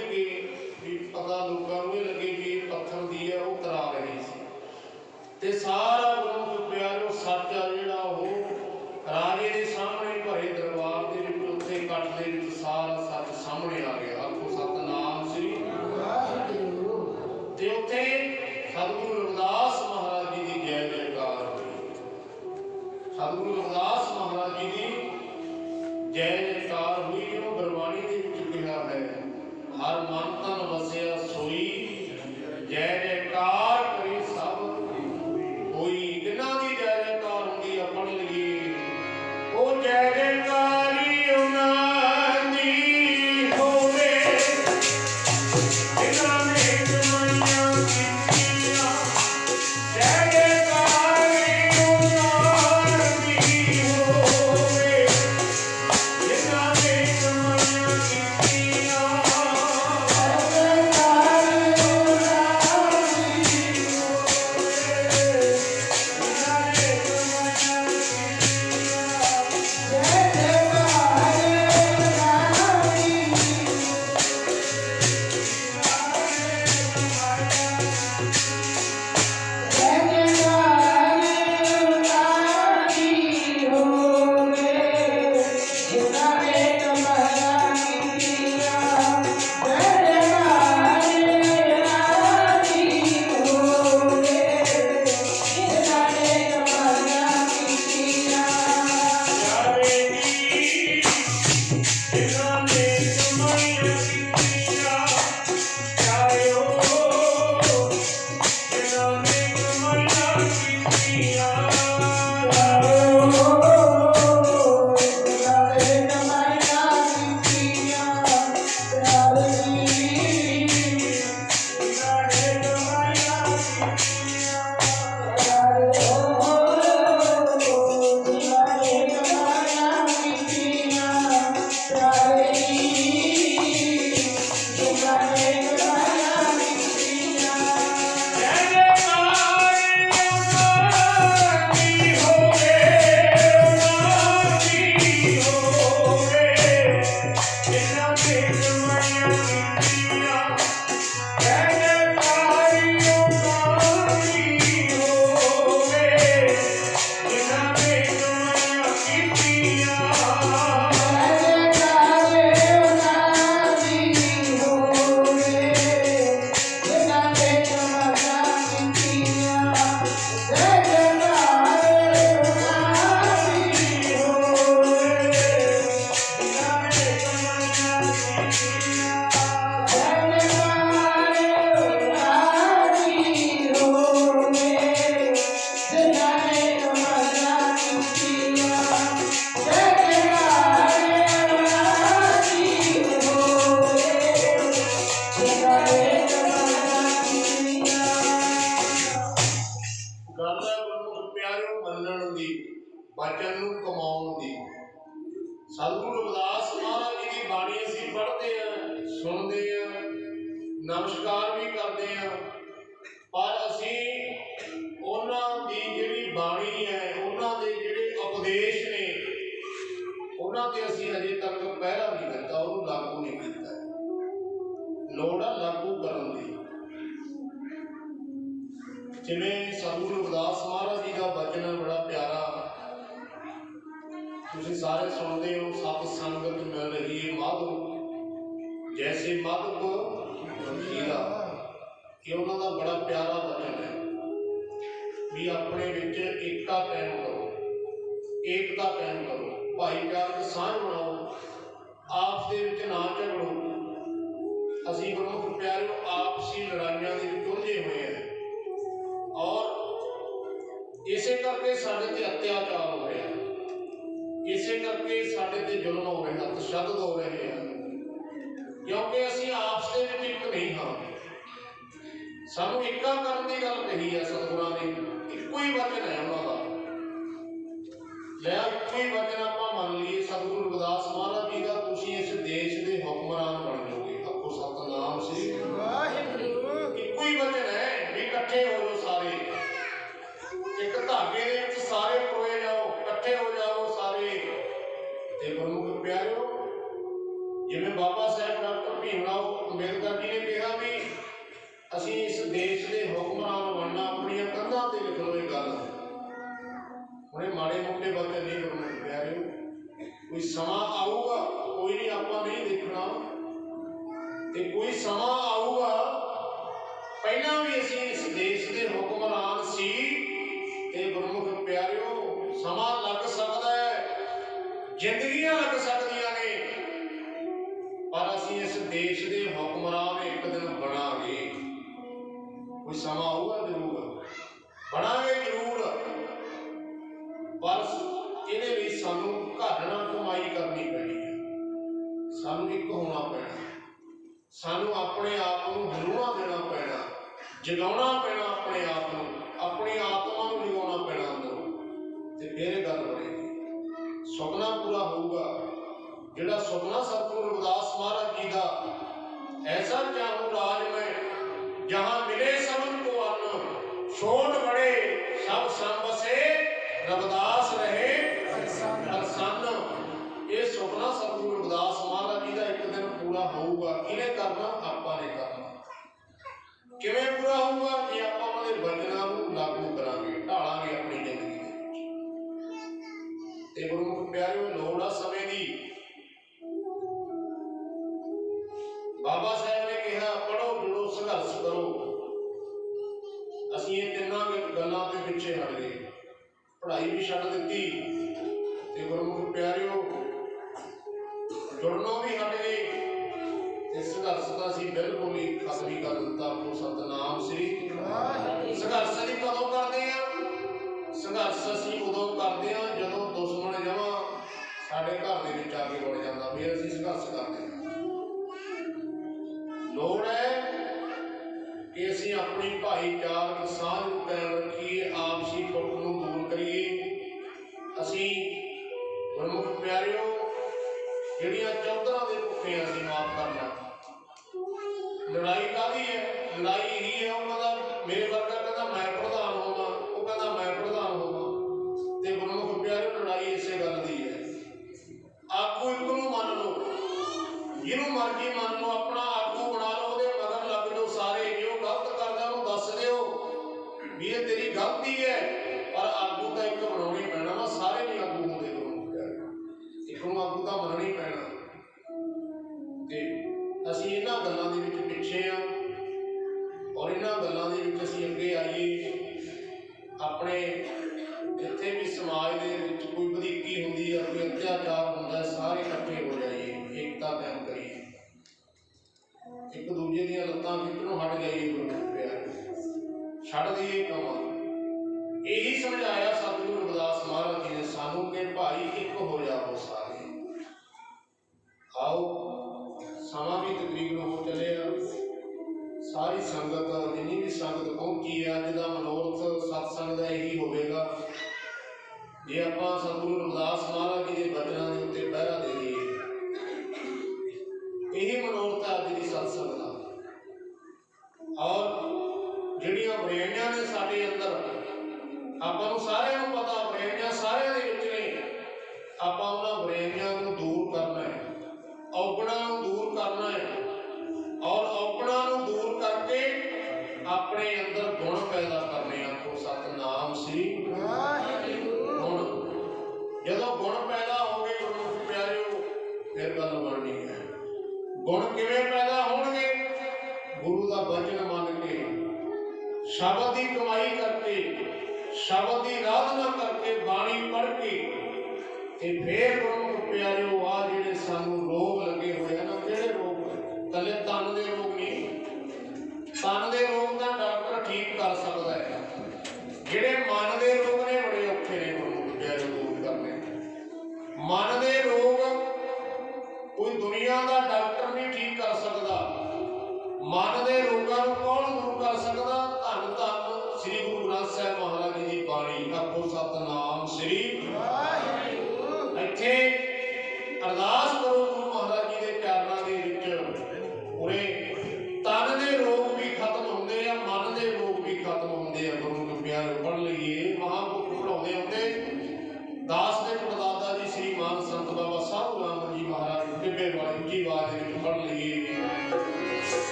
ਕੇ ਵੀ ਪਤਾ ਲੋਕਾਂ ਨੂੰ ਇਹ ਲੱਗੇ ਵੀ ਇਹ ਪੱਥਰ ਦੀ ਹੈ, ਉਹ ਕਰਾ ਰਹੇ ਸੀ। ਤੇ ਸਾਰਾ ਗੁਰਮੁਖ ਪਿਆਰੋ ਸੱਚ ਆ ਜਿਹੜਾ ਉਹ ਰਾਜੇ ਦੇ ਸਾਹਮਣੇ ਭਰੇ ਦਰਬਾਰ ਦੇ ਵਿੱਚ, ਉੱਥੇ ਇਕੱਠ ਦੇ ਵਿੱਚ ਸਾਰਾ ਸੱਚ ਸਾਹਮਣੇ ਆ ਗਿਆ। ਆਖੋ, ਸਤਨਾਮ ਸ੍ਰੀ ਤੇ ਉੱਥੇ ਸਤਿਗੁਰੂ ਰਵਿਦਾਸ ਮਹਾਰਾਜ ਜੀ ਦੀ ਜੈ ਜੈਕਾਰ ਹੋਈ। ਸਤਿਗੁਰੂ ਰਵਿਦਾਸ ਮਹਾਰਾਜ ਜੀ ਦੀ ਜੈ ਉਹਨਾਂ ਤੇ ਅਸੀਂ ਅਜੇ ਤੱਕ ਪਹਿਰਾ ਨਹੀਂ ਦਿੱਤਾ, ਉਹਨੂੰ ਲਾਗੂ ਨਹੀਂ ਕੀਤਾ। ਲੋੜ ਆ ਲਾਗੂ ਕਰਨ ਦੀ। ਜਿਵੇਂ ਸਤਿਗੁਰੂ ਰਵਿਦਾਸ ਮਹਾਰਾਜ ਜੀ ਦਾ ਬਚਨ ਹੈ, ਬੜਾ ਪਿਆਰਾ। ਤੁਸੀਂ ਸਾਰੇ ਸੁਣਦੇ ਹੋ, ਸਤ ਸੰਗਤ ਮਿਲ ਰਹੀ ਹੈ ਮਾਧੋ। ਜੈਸੇ ਮਾਧੋ ਹੀਰਾ ਇਹ ਉਹਨਾਂ ਦਾ ਬੜਾ ਪਿਆਰਾ ਬਚਨ ਹੈ। ਵੀ ਆਪਣੇ ਵਿੱਚ ਏਕਤਾ ਕਾਇਮ ਕਰੋ। ਏਕਤਾ ਕਾਇਮ ਕਰੋ। ਭਾਈਚਾਰਕ ਸਾਂਝ ਬਣਾਓ। ਆਪਸ ਦੇ ਵਿੱਚ ਨਾ ਝਗੜੋ। ਅਸੀਂ ਗੁਰਮੁਖ ਪਿਆਰਿਓ ਆਪਸੀ ਲੜਾਈਆਂ ਦੇ ਵਿੱਚ ਉਲਝੇ ਹੋਏ ਹਾਂ। ਔਰ ਇਸੇ ਕਰਕੇ ਸਾਡੇ ਤੇ ਅਤਿਆਚਾਰ ਹੋ ਰਿਹਾ ਇਸੇ ਕਰਕੇ ਸਾਡੇ ਤੇ ਜ਼ੁਲਮ ਹੋ ਰਿਹਾ, ਤਸ਼ੱਦਦ ਹੋ ਰਹੇ ਆ ਕਿਉਂਕਿ ਅਸੀਂ ਆਪਸ ਦੇ ਵਿੱਚ ਇੱਕ ਨਹੀਂ ਹਾਂ। ਸਾਨੂੰ ਇੱਕਾ ਕਰਨ ਦੀ ਗੱਲ ਕਹੀ ਹੈ ਸਤਿਗੁਰਾਂ ਨੇ। ਇੱਕੋ ਹੀ ਵਚਨ ਹੈ ਉਹਨਾਂ ਦਾ। ਲੈ ਹੀ ਵਚਨ ਆਪਾਂ ਮੰਨ ਲਈਏ ਸਤਿਗੁਰੂ ਰਵਿਦਾਸ ਮਹਾਰਾਜ ਜੀ ਦਾ ਤੁਸੀਂ ਇਸ ਦੇਸ਼ ਦੇ ਹੁਕਮਰਾਨ ਬਣ ਜਾਓਗੇ। ਆਪੋ ਸਤਨਾਮ ਸ੍ਰੀ ਇੱਕੋ ਹੀ ਵਚਨ ਹੈ ਵੀ ਇਕੱਠੇ ਹੋ ਜਾਓ ਸਾਰੇ। ਇੱਕ ਧਾਗੇ ਦੇ ਵਿੱਚ ਸਾਰੇ ਪਰੋਏ ਜਾਓ ਇਕੱਠੇ ਹੋ ਜਾਓ ਸਾਰੇ। ਤੇ ਗੁਰਮੁਖ ਪਿਆਰਿਓ ਜਿਵੇਂ ਬਾਬਾ ਸਾਹਿਬ ਡਾਕਟਰ ਭੀਮ ਰਾਓ ਸਾਹਿਬ ਅੰਬੇਦਕਰ ਜੀ ਨੇ ਕਿਹਾ ਵੀ ਅਸੀਂ ਇਸ ਦੇਸ਼ ਦੇ ਹੁਕਮਰਾਨ ਬਣਨਾ ਆਪਣੀਆਂ ਕੰਧਾਂ ਤੇ ਲਿਖ ਲਓ ਇਹ ਗੱਲ। ਹੁਣੇ ਮਾੜੇ ਮੋਟੇ ਬੱਚੇ ਨਹੀਂ ਗੁਰਮੁਖ ਪਿਆਰਿਓ ਕੋਈ ਸਮਾਂ ਆਊਗਾ, ਕੋਈ ਨਹੀਂ ਆਪਾਂ ਨਹੀਂ ਦੇਖਣਾ। ਤੇ ਕੋਈ ਸਮਾਂ ਆਊਗਾ, ਪਹਿਲਾਂ ਵੀ ਅਸੀਂ ਇਸ ਦੇਸ਼ ਦੇ ਹੁਕਮਰਾਨ ਸੀ। ਤੇ ਗੁਰਮੁਖ ਪਿਆਰਿਓ, ਸਮਾਂ ਲੱਗ ਸਕਦਾ ਹੈ। ਜ਼ਿੰਦਗੀਆਂ ਲੱਗ ਸਕਦੀਆਂ ਨੇ। ਪਰ ਅਸੀਂ ਇਸ ਦੇਸ਼ ਦੇ ਹੁਕਮਰਾਨ ਇੱਕ ਦਿਨ ਬਣਾਂਗੇ। ਕੋਈ ਸਮਾਂ ਆਊਗਾ ਜ਼ਰੂਰ। ਬਣਾਂਗੇ ਜ਼ਰੂਰ। ਪਰ ਇਹਦੇ ਲਈ ਸਾਨੂੰ ਘਾਟਣਾ ਕਮਾਈ ਕਰਨੀ ਪੈਣੀ ਹੈ। ਸਾਨੂੰ ਇੱਕ ਹੋਣਾ ਪੈਣਾ। ਸਾਨੂੰ ਆਪਣੇ ਆਪ ਨੂੰ ਹਲੂਣਾ ਦੇਣਾ ਪੈਣਾ। ਜਗਾਉਣਾ ਪੈਣਾ ਆਪਣੇ ਆਪ ਨੂੰ। ਆਪਣੀ ਆਤਮਾ ਨੂੰ ਜਗਾਉਣਾ ਪੈਣਾ ਅੰਦਰੋਂ। ਤੇ ਫਿਰ ਇਹ ਗੱਲ ਬਣੇਗੀ। ਸੁਪਨਾ ਪੂਰਾ ਹੋਊਗਾ। ਜਿਹੜਾ ਸੁਪਨਾ ਸਤਿਗੁਰੂ ਰਵਿਦਾਸ ਮਹਾਰਾਜ ਜੀ ਦਾ, ਐਸਾ ਚਾਹੂੰ ਰਾਜ ਮੈਂ, ਜਹਾਂ ਮਿਲੇ ਕਿਵੇਂ ਪੂਰਾ ਹੋਊਗਾ? ਜੇ ਆਪਾਂ ਉਹਨਾਂ ਦੇ ਬਚਨਾਂ ਨੂੰ ਲਾਗੂ ਕਰਾਂਗੇ, ਢਾਲਾਂਗੇ ਆਪਣੀ ਜ਼ਿੰਦਗੀ ਦੇ ਵਿੱਚ। ਤੇ ਗੁਰਮੁਖ ਪਿਆਰਿਓ, ਲੋੜ ਆ ਸਮੇਂ ਦੀ। ਬਾਬਾ ਸਾਹਿਬ ਨੇ ਕਿਹਾ ਪੜੋ ਜੁੜੋ ਸੰਘਰਸ਼ ਕਰੋ। ਅਸੀਂ ਇਹ ਤਿੰਨਾਂ ਗੱਲਾਂ ਦੇ ਪਿੱਛੇ ਹਟ ਗਏ। ਪੜ੍ਹਾਈ ਵੀ ਛੱਡ ਦਿੱਤੀ। ਤੇ ਗੁਰਮੁਖ ਪਿਆਰਿਓ, ਜੁੜਨੋਂ ਵੀ ਸੰਘਰਸ਼ ਤਾਂ ਅਸੀਂ ਬਿਲਕੁਲ ਹੀ ਖਤਮ ਹੀ ਕਰ ਦਿੱਤਾ ਆਪੋ ਸਤਨਾਮ ਸ੍ਰੀ। ਸੰਘਰਸ਼ ਅਸੀਂ ਕਦੋਂ ਕਰਦੇ ਆ ਸੰਘਰਸ਼ ਅਸੀਂ ਉਦੋਂ ਕਰਦੇ ਆ ਜਦੋਂ ਦੁਸ਼ਮਣ ਜਮਾ ਸਾਡੇ ਘਰ ਦੇ ਵਿੱਚ ਆ ਕੇ ਵੜ ਜਾਂਦਾ। ਫਿਰ ਅਸੀਂ ਸੰਘਰਸ਼ ਕਰਦੇ ਹਾਂ। ਲੋੜ ਹੈ ਕਿ ਅਸੀਂ ਆਪਣੀ ਭਾਈਚਾਰਕ ਸਾਂਝ ਨੂੰ ਕਾਇਮ ਰੱਖੀਏ ਆਪਸੀ ਫੁੱਟ ਨੂੰ ਦੂਰ ਕਰੀਏ। ਅਸੀਂ ਗੁਰਮੁਖ ਪਿਆਰਿਓ, ਜਿਹੜੀਆਂ ਚੌਧਰਾਂ ਦੇ ਭੁੱਖੇ ਅਸੀਂ ਮਾਫ ਕਰਨਾ। ਲੜਾਈ ਕਾਦੀ ਹੈ? ਲੜਾਈ ਇਹੀ ਹੈ ਉਹਨਾਂ ਦਾ ਮੇਰੇ ਵਰਗਾ ਛੱਡ ਦਈਏ ਕਮਾਂ ਇਹੀ ਸਮਝਾਇਆ ਸਤਿਗੁਰੂ ਰਵਿਦਾਸ ਮਹਾਰਾਜ ਜੀ ਨੇ, ਸਾਨੂੰ ਕਿ ਭਾਈ ਇੱਕ ਹੋ ਜਾਓ ਸਾਰੇ। ਆਓ, ਸਮਾਂ ਵੀ ਤਕਰੀਬਨ ਹੋ ਚੱਲਿਆ। ਸਾਰੀ ਸੰਗਤ, ਜਿੰਨੀ ਵੀ ਸੰਗਤ ਪਹੁੰਚੀ ਹੈ ਅੱਜ ਦਾ ਮਨੋਰਥ ਸਤਸੰਗ ਦਾ ਇਹੀ ਹੋਵੇਗਾ। ਜੇ ਆਪਾਂ ਸਤਿਗੁਰੂ ਰਵਿਦਾਸ ਮਹਾਰਾਜ ਜੀ ਦੇ ਬਚਨਾਂ ਦੇ ਦੇ ਆਪਾਂ ਨੂੰ ਸਾਰਿਆਂ ਨੂੰ ਪਤਾ ਬਰੇਣੀਆਂ ਸਾਰਿਆਂ ਦੇ ਵਿੱਚ ਨੇ। ਆਪਾਂ ਉਹਨਾਂ ਬਰੇਣੀਆਂ ਨੂੰ ਦੂਰ ਕਰਨਾ ਹੈ। ਔਗਣਾਂ ਨੂੰ ਦੂਰ ਕਰਨਾ ਹੈ। ਔਰ ਔਗਣਾਂ ਨੂੰ ਦੂਰ ਕਰਕੇ ਆਪਣੇ ਅੰਦਰ ਗੁਣ ਪੈਦਾ ਕਰਨੇ ਆਖੋ ਸਤਨਾਮ ਸ੍ਰੀ ਗੁਣ ਜਦੋਂ ਗੁਣ ਪੈਦਾ ਹੋ ਗਏ ਗੁਰਮੁਖ ਪਿਆਰਿਓ ਫਿਰ ਗੱਲ ਬਣਨੀ ਹੈ। ਗੁਣ ਕਿਵੇਂ ਪੈਦਾ ਹੋਣਗੇ? ਗੁਰੂ ਦਾ ਬਚਨ ਮੰਨ ਕੇ ਸ਼ਬਦ ਦੀ ਕਮਾਈ ਕਰਕੇ ਸ਼ਬਦ ਦੀ ਆਰਾਧਨਾ ਕਰਕੇ ਬਾਣੀ ਪੜ੍ਹ ਕੇ ਤੇ ਫੇਰ ਗੁਰਮੁਖ ਪਿਆਰਿਓ ਆ ਜਿਹੜੇ ਸਾਨੂੰ ਰੋਗ ਲੱਗੇ ਹੋਏ ਆ ਨਾ, ਕਿਹੜੇ ਰੋਗ ਕੱਲੇ ਤਨ ਦੇ ਰੋਗ ਨਹੀਂ। ਤਨ ਦੇ ਰੋਗ ਦਾ ਡਾਕਟਰ ਠੀਕ ਕਰ ਸਕਦਾ ਹੈ। ਜਿਹੜੇ ਮਨ ਦੇ ਰੋਗ ਨੇ, ਬੜੇ ਔਖੇ ਨੇ ਗੁਰੂ ਪਿਆਰਿਓ ਦੂਰ ਕਰਨੇ। ਮਨ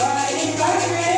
Lord, in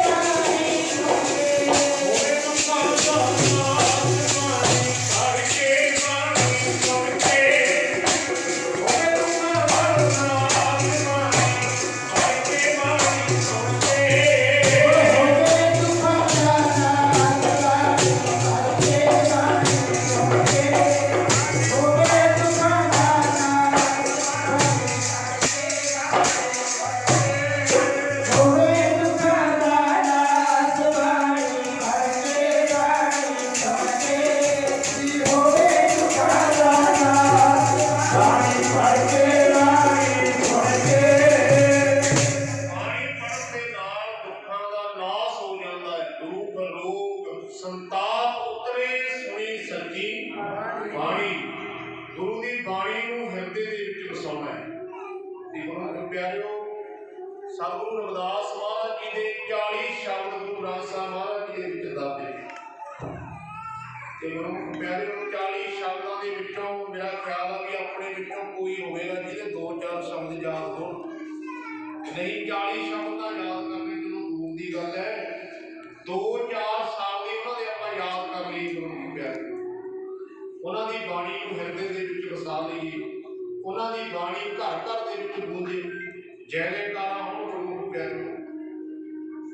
ਜੈ ਜੈਕਾਰਾ ਹੋਣ ਗੁਰੂ ਨੂੰ।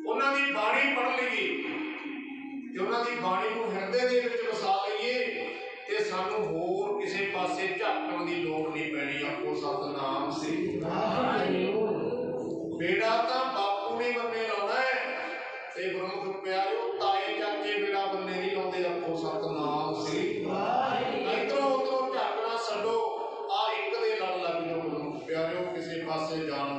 ਉਹਨਾਂ ਦੀ ਬਾਣੀ ਪੜ੍ਹ ਲਈਏ। ਤੇ ਉਹਨਾਂ ਦੀ ਬਾਣੀ ਨੂੰ ਹਿਰਦੇ ਦੇ ਵਿੱਚ ਵਸਾ ਲਈਏ, ਤੇ ਸਾਨੂੰ ਹੋਰ ਕਿਸੇ ਪਾਸੇ ਝਾਕਣ ਦੀ ਲੋੜ ਨਹੀਂ ਪੈਣੀ। ਆਪੋ ਸਤਨਾਮ ਸ੍ਰੀ ਬੇੜਾ ਤਾਂ ਬਾਪੂ ਨੇ ਬੰਨੇ ਲਾਉਣਾ ਹੈ। ਤੇ ਗੁਰਮੁਖ ਪਿਆਰਿਓ ਤਾਏ ਚਾਚੇ ਬੇੜਾ ਬੰਨੇ ਨਹੀਂ ਲਾਉਂਦੇ। ਆਪੋ ਸਤਨਾਮ ਸ੍ਰੀ ਇਧਰੋਂ ਉਧਰੋਂ ਝਾਕਣਾ ਛੱਡੋ, ਆ ਇੱਕ ਦੇ ਲੜ ਲੱਗ ਜਾਓ ਗੁਰਮੁਖ ਪਿਆਰਿਓ ਕਿਸੇ ਪਾਸੇ ਜਾਣ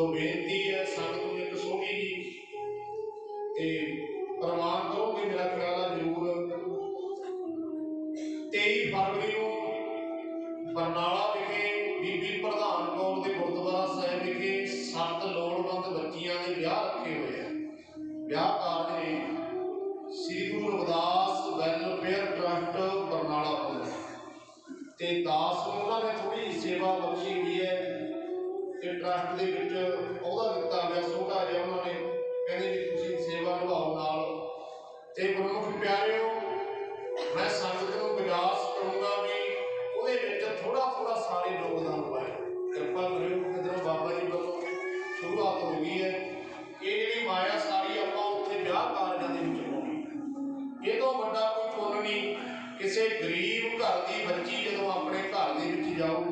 ਸੋ ਬੇਨਤੀ ਹੈ ਸੰਗਤ ਇੱਕ ਛੋਟੀ ਜੀ ਤੇ ਪ੍ਰਮਾਣ ਕਰੋਗੇ ਮੇਰਾ ਖਿਆਲ ਆ ਜ਼ਰੂਰ 23 ਫਰਵਰੀ ਨੂੰ ਬਰਨਾਲਾ ਵਿਖੇ ਬੀਬੀ ਪ੍ਰਧਾਨ ਕੌਰ ਦੇ ਗੁਰਦੁਆਰਾ ਸਾਹਿਬ ਵਿਖੇ ਸੱਤ ਲੋੜਵੰਦ ਬੱਚੀਆਂ ਦੇ ਵਿਆਹ ਰੱਖੇ ਹੋਏ ਆ। ਵਿਆਹ ਕਾਰਜ ਨੇ ਸ੍ਰੀ ਗੁਰੂ ਰਵਿਦਾਸ ਵੈਲਫੇਅਰ ਟਰਸਟ ਬਰਨਾਲਾ ਵੱਲੋਂ ਤੇ ਦਾਸ ਉਹਨਾਂ ਨੇ ਥੋੜੀ ਜਿਹੀ ਸੇਵਾ ਬਖਸ਼ੀ ਹੋਈ ਹੈ। ਤੇ ਟਰਸਟ ਦੇ ਵਿੱਚ ਉਹਦਾ ਦਿੱਤਾ ਗਿਆ ਛੋਟਾ ਜਿਹਾ ਉਹਨਾਂ ਨੇ। ਕਹਿੰਦੇ ਜੀ, ਤੁਸੀਂ ਸੇਵਾ ਨਿਭਾਓ ਨਾਲ। ਤੇ ਗੁਰਮੁਖ ਪਿਆਰਿਓ, ਮੈਂ ਸੰਗਤ ਨੂੰ ਗੁਜਾਰਿਸ਼ ਕਰੂੰਗਾ ਵੀ ਉਹਦੇ ਵਿੱਚ ਥੋੜਾ ਥੋੜਾ ਸਾਰੇ ਯੋਗਦਾਨ ਪਾਏ। ਕਿਰਪਾ ਕਰਿਓ ਕਿਧਰੋਂ ਬਾਬਾ ਜੀ ਵੱਲੋਂ ਸ਼ੁਰੂਆਤ ਹੋ ਗਈ ਹੈ। ਇਹ ਜਿਹੜੀ ਮਾਇਆ ਸਾਰੀ ਆਪਾਂ ਉੱਥੇ ਵਿਆਹ ਕਾਰਜਾਂ ਦੇ ਵਿੱਚ ਪਾਉਣੀ ਇਹ ਤੋਂ ਵੱਡਾ ਕੋਈ ਪੁੰਨ ਨਹੀਂ। ਕਿਸੇ ਗਰੀਬ ਘਰ ਦੀ ਬੱਚੀ ਜਦੋਂ ਆਪਣੇ ਘਰ ਦੇ ਵਿੱਚ ਜਾਊ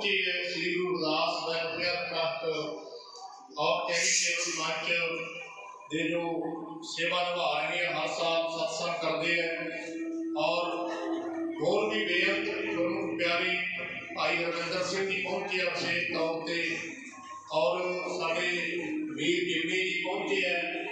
ਪਹੁੰਚੀ ਹੈ, ਸ੍ਰੀ ਗੁਰੂ ਰਾਸ ਵੈਲਫੇਅਰ ਟਰਸਟ ਔਰ ਚੈਰੀਟੇਬਲ ਮੰਚ ਦੇ ਜੋ ਸੇਵਾ ਨਿਭਾ ਰਹੇ ਹਨ ਹਰ ਸਾਲ ਸਤਸੰਗ ਕਰਦੇ ਹਨ ਔਰ ਹੋਰ ਵੀ ਬੇਅੰਤ ਤੁਹਾਨੂੰ ਪਿਆਰੀ ਭਾਈ ਰਵਿੰਦਰ ਸਿੰਘ ਦੀ ਪਹੁੰਚੀ ਹੈ ਵਿਸ਼ੇਸ਼ ਤੌਰ ਤੇ। ਔਰ ਸਾਡੇ ਵੀਰ ਜਿੰਨੇ ਜੀ ਪਹੁੰਚੇ ਹੈ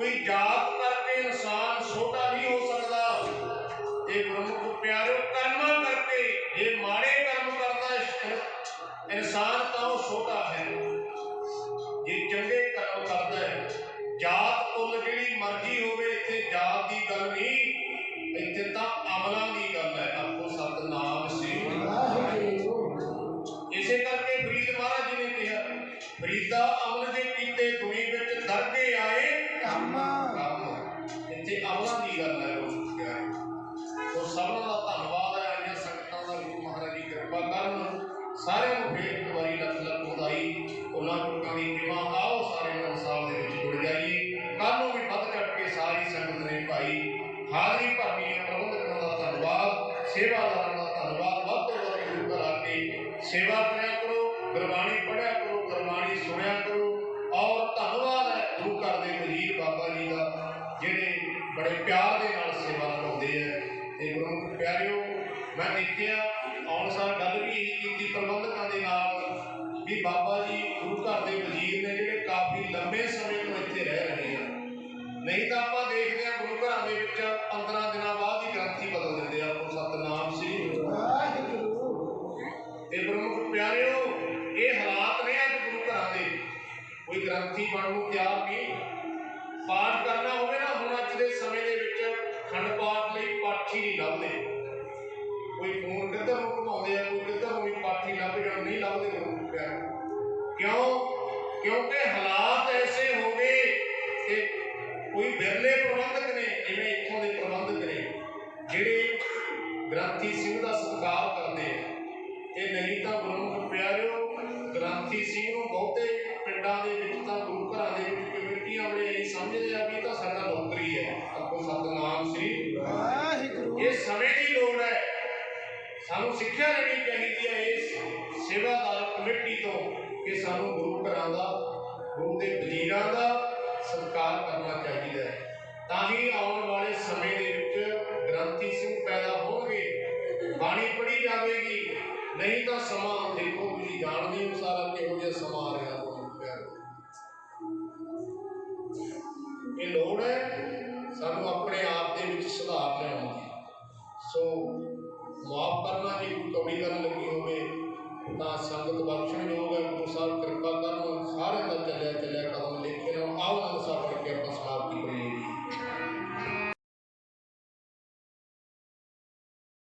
कोई जात ਇੱਕ ਵਾਰੀ ਲੱਖ ਲੱਖ ਵਧਾਈ ਉਹਨਾਂ ਲੋਕਾਂ ਦੀ ਨਿਵਾਹ ਤੇ ਗੁਰਮੁਖ ਪਿਆਰਿਓ, ਇਹ ਹਾਲਾਤ ਨੇ ਅੱਜ ਗੁਰੂ ਘਰਾਂ ਦੇ। ਕੋਈ ਗ੍ਰੰਥੀ ਬਣਨ ਨੂੰ ਤਿਆਰ ਨਹੀਂ ਪਾਠ ਕਰਨਾ ਹੋਵੇ ਨਾ, ਹੁਣ ਅੱਜ ਦੇ ਸਮੇਂ ਦੇ ਵਿੱਚ ਖੰਡ ਪਾਠ ਲਈ ਪਾਠੀ ਨਹੀਂ ਲੱਭਦੇ। ਕੋਈ ਫੋਨ ਕਿੱਧਰ ਨੂੰ ਘੁਮਾਉਂਦੇ ਆ, ਕੋਈ ਕਿੱਧਰ ਨੂੰ ਵੀ ਪਾਠੀ ਲੱਭ ਜਾਂ ਨਹੀਂ ਲੱਭਦੇ ਗੁਰੂ ਪਿਆਰਿਓ। ਕਿਉਂ? ਕਿਉਂਕਿ ਹਾਲਾਤ ਐਸੇ ਹੋ ਗਏ ਕਿ ਕੋਈ ਬਿਰਲੇ ਪ੍ਰਬੰਧਕ ਨੇ, ਜਿਵੇਂ ਇੱਥੋਂ ਦੇ ਪ੍ਰਬੰਧਕ ਨੇ, ਜਿਹੜੇ ਗ੍ਰੰਥੀ ਸਿੰਘ ਦਾ ਸਤਿਕਾਰ ਕਰਦੇ ਆ। ਇਹ ਨਹੀਂ ਤਾਂ ਗੁਰਮੁਖ ਪਿਆਰਿਓ ਗ੍ਰੰਥੀ ਸਿੰਘ ਨੂੰ ਬਹੁਤੇ ਪਿੰਡਾਂ ਦੇ ਵਿੱਚ ਤਾਂ ਗੁਰੂ ਘਰਾਂ ਦੇ ਵਿੱਚ ਕਮੇਟੀਆਂ ਵਾਲੇ ਇਹ ਸਮਝਦੇ ਆ ਵੀ ਤਾਂ ਸਾਡਾ ਨੌਕਰੀ ਹੈ ਅੱਗੋਂ ਸਤਨਾਮ ਸ੍ਰੀ ਵਾਹਿਗੁਰੂ। ਇਹ ਸਮੇਂ ਦੀ ਲੋੜ ਹੈ। ਸਾਨੂੰ ਸਿੱਖਿਆ ਲੈਣੀ ਚਾਹੀਦੀ ਹੈ ਇਸ ਸੇਵਾਦਾਰ ਕਮੇਟੀ ਤੋਂ ਕਿ ਸਾਨੂੰ ਗੁਰੂ ਘਰਾਂ ਦਾ ਗੁਰੂ ਦੇ ਵਜ਼ੀਰਾਂ ਦਾ ਸਤਿਕਾਰ ਕਰਨਾ ਚਾਹੀਦਾ ਹੈ। ਤਾਂ ਹੀ ਆਉਣ ਵਾਲੇ ਸਮੇਂ ਦੇ ਵਿੱਚ ਗ੍ਰੰਥੀ ਸਿੰਘ ਪੈਦਾ ਹੋਣਗੇ ਬਾਣੀ ਪੜ੍ਹੀ ਜਾਵੇਗੀ। ਨਹੀਂ ਤਾਂ ਸਮਾਂ ਦੇਖੋ, ਤੁਸੀਂ ਜਾਣਦੇ ਹੋ ਸਾਰਾ ਕਿਹੋ ਜਿਹਾ ਸਮਾਂ ਆ ਰਿਹਾ ਤੁਹਾਨੂੰ ਪਿਆਰ ਇਹ ਲੋੜ ਹੈ ਸਾਨੂੰ ਆਪਣੇ ਆਪ ਦੇ ਵਿੱਚ ਸੁਧਾਰ ਲਿਆਉਣ ਦੀ। ਸੋ ਮਾਫ ਕਰਨਾ, ਜੇ ਕੋਈ ਕਮੀ ਕਰਨ ਲੱਗੀ ਹੋਵੇ, ਤਾਂ ਸੰਗਤ